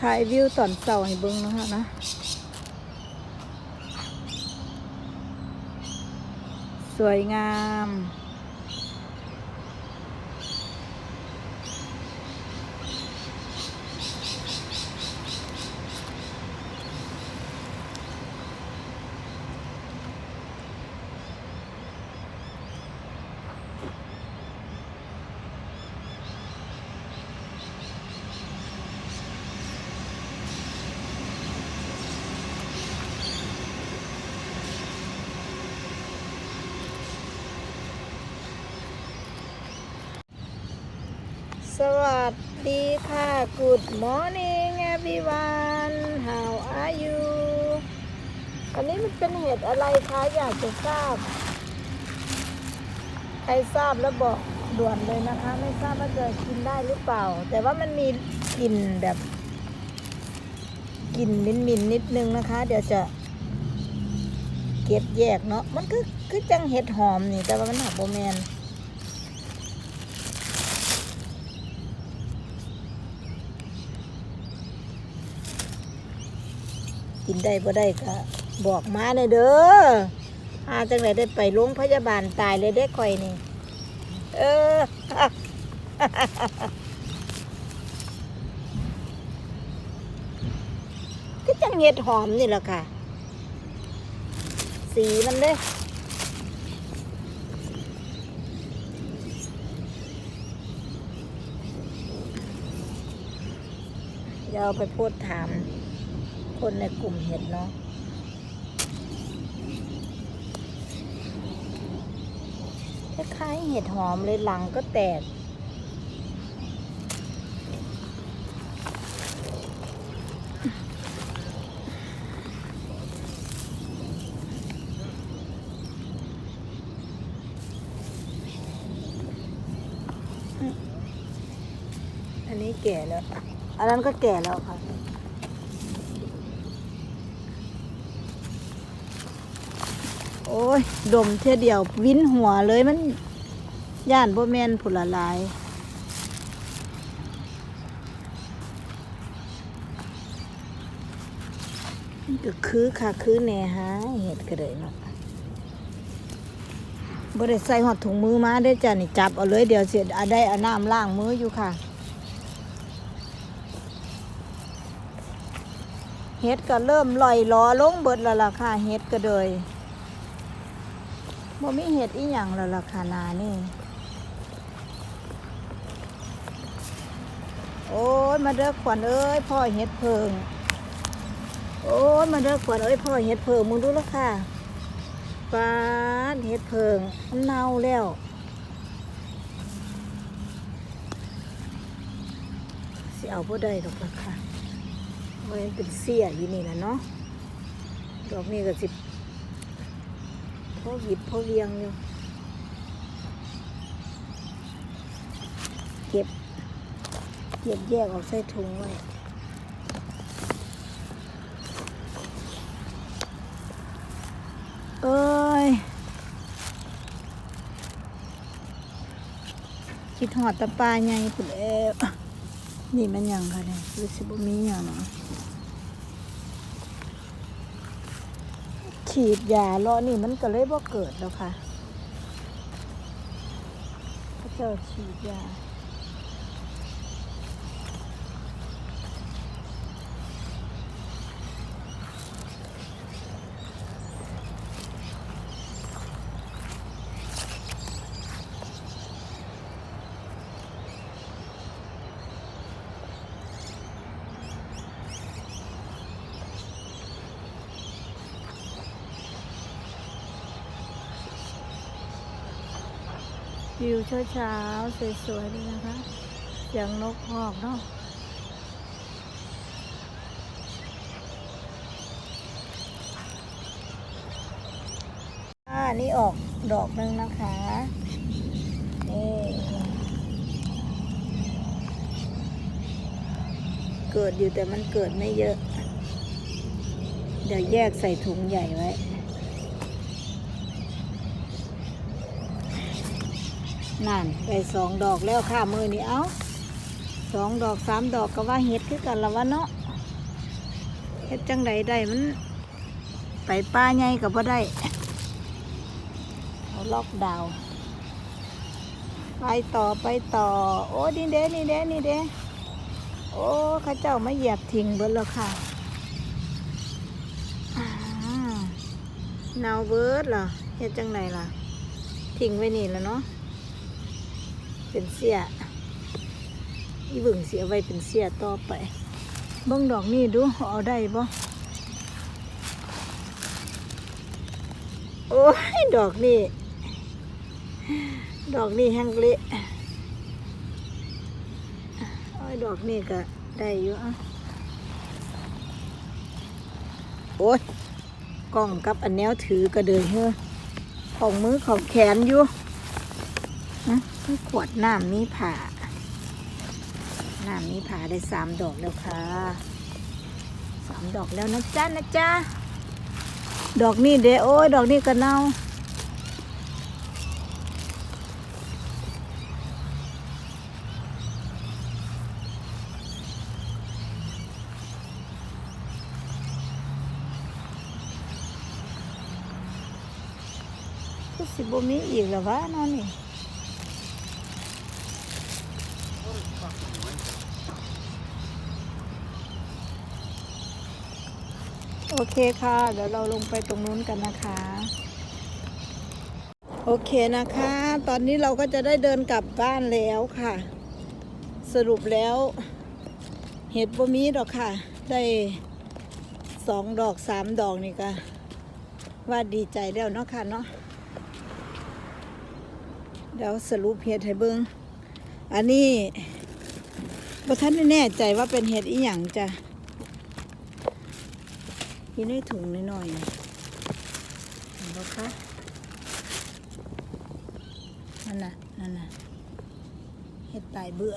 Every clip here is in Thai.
ถ่ายวิวตอนเสาให้เบิ้งนะคะนะสวยงาม สวัสดีค่ะ Good morning everyone How are you อันนี้มันเป็นเห็ดอะไรคะอยากจะทราบ ใครทราบแล้วบอกด่วนเลยนะคะ ไม่ทราบว่าจะกินได้หรือเปล่า แต่ว่ามันมีกลิ่นแบบกลิ่นมินมินนิดนึงนะคะ เดี๋ยวจะเก็บแยกเนาะมันคือคือจังเห็ดหอมนี่แต่ว่ามันหักโบแมน กินได้บ่ได้ก็บอกมาเลยเด้อหาจังไรได้ไปโรงพยาบาลตายเลยได้ข่อยนี่ เออ ก็จังเห็ดหอมนี่แหละค่ะ สีมันเด้เดี๋ยวไปพูดถาม คนในกลุ่มเห็ดเนาะคล้ายๆเห็ดหอมเลยหลังก็แตก อันนี้แก่แล้ว อันนั้นก็แก่แล้วค่ะ โอ้ย ดมเท่ยเดียววินหัวเลยมัน ย่านบ่แมนผุละลาย ก็คือค่ะคือแหน่หาเห็ดก็เลยเนาะบ่ได้ใส่หอดถุงมือมาได้จ้ะนี่จับเอาเลยเดี๋ยวเสร็จอาได้เอาน้ำล้างมืออยู่ค่ะเห็ดก็เริ่มลอยล้อลงเบิดแล้วล่ะค่ะเห็ดก็เลย บ่มีเห็ดอีหยังแล้วล่ะค่ะนานี่ โอ้ยมาเด้อขวัญเอ้ยพ่อเห็ดเพิง โอ้ยมาเด้อขวัญเอ้ยพ่อเห็ดเพิงมึงดูแล้วค่ะปาดเห็ดเพิงมันเน่าแล้วสิเอาบ่ได้ดอกล่ะค่ะมันเป็นเสียอยู่นี่แหละเนาะดอกนี้ก็สิ พ่อหยิบพ่อเวียงอยู่เก็บเก็บแยกออกใส่ถุงไว้เอ้ยคิดหอดตะปาไงคุณเอฟนี่มันยังค่ะเนี่ยรู้สึกว่ามีหยังเนาะ ฉีดยาเลาะนี่มันก็เลยบ่เกิดแล้วค่ะเจ้าฉีดยา วิวเช้าๆสวยๆเลยนะคะเสียงนกฮอกเนาะอ่านี่ออกดอกหนึ่งนะคะ นี่เกิดอยู่แต่มันเกิดไม่เยอะ เดี๋ยวแยกใส่ถุงใหญ่ไว้ นั่นไปสองดอกแล้วค่ะมือนี้เอาสองดอกสามดอกก็ว่าเห็ดคือกันละวะเนาะเฮ็ดจังใดได้มัน ไปป้าใหญ่กับบ่ได้เขาล็อกดาวไปต่อไปต่อ โอ้นี่เด้นี่เด้นี่เด้โอ้ข้าเจ้ามาเหยียบทิ้งเบิดแล้วค่ะอ่านาวเบิร์ดเหรอเฮ็ดจังไดล่ะ ทิ้งไว้นี่แล้วเนาะ เป็นเสียอีบึงเสียไว้เป็นเสียต่อไปบิ่งดอกนี่ดูเอาได้บ่โอ้ยดอกนี่ ดอกนี่แห้งเละโอ้ยดอกนี่ก็ได้อยู่อะโอ้ยกล้องกับอันแนวถือก็เดินเฮ้อของมือของแขนอยู่ นะมีขวดน้ำมีผ่าน้ำมีผ่าได้สามดอกแล้วค่ะสามดอกแล้วนะจ๊ะนะจ๊ะดอกนี่เด้โอ้ยดอกนี่ก็เน่าคือสิบมีอีกแล้ววะนอนนี่ โอเคค่ะ เดี๋ยวเราลงไปตรงนู้นกันนะคะ โอเคนะคะ ตอนนี้เราก็จะได้เดินกลับบ้านแล้วค่ะ สรุปแล้ว เห็ดบ่มีดอกค่ะ ได้สองดอกสามดอกนี่ก็ว่าดีใจแล้วเนาะค่ะเนาะเดี๋ยวสรุปเห็ดให้เบิงอันนี้บ่ท่านได้แน่ใจว่าเป็นเห็ดอีหยังจ้ะ อยู่ในถุงหน่อยๆเห็นบ่คะนั่นน่ะนั่นน่ะเห็ดตายเบื่อ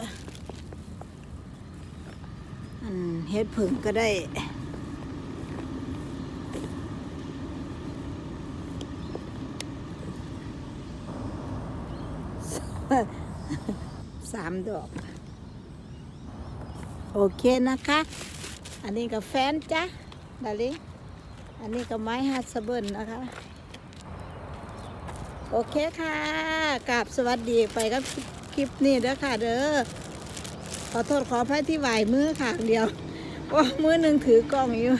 อันเห็ดผึ่งก็ได้สามดอก โอเคนะคะ อันนี้กับแฟนจ้ะดาลิ อันนี้ก็ไม้ฮัสเบิลนะคะ โอเคค่ะกราบสวัสดีไปกับคลิปนี้เด้อค่ะ เด้อขอโทษขออภัยที่ไหวมือค่ะเดียวว่ามือหนึ่งถือกล้องอยู่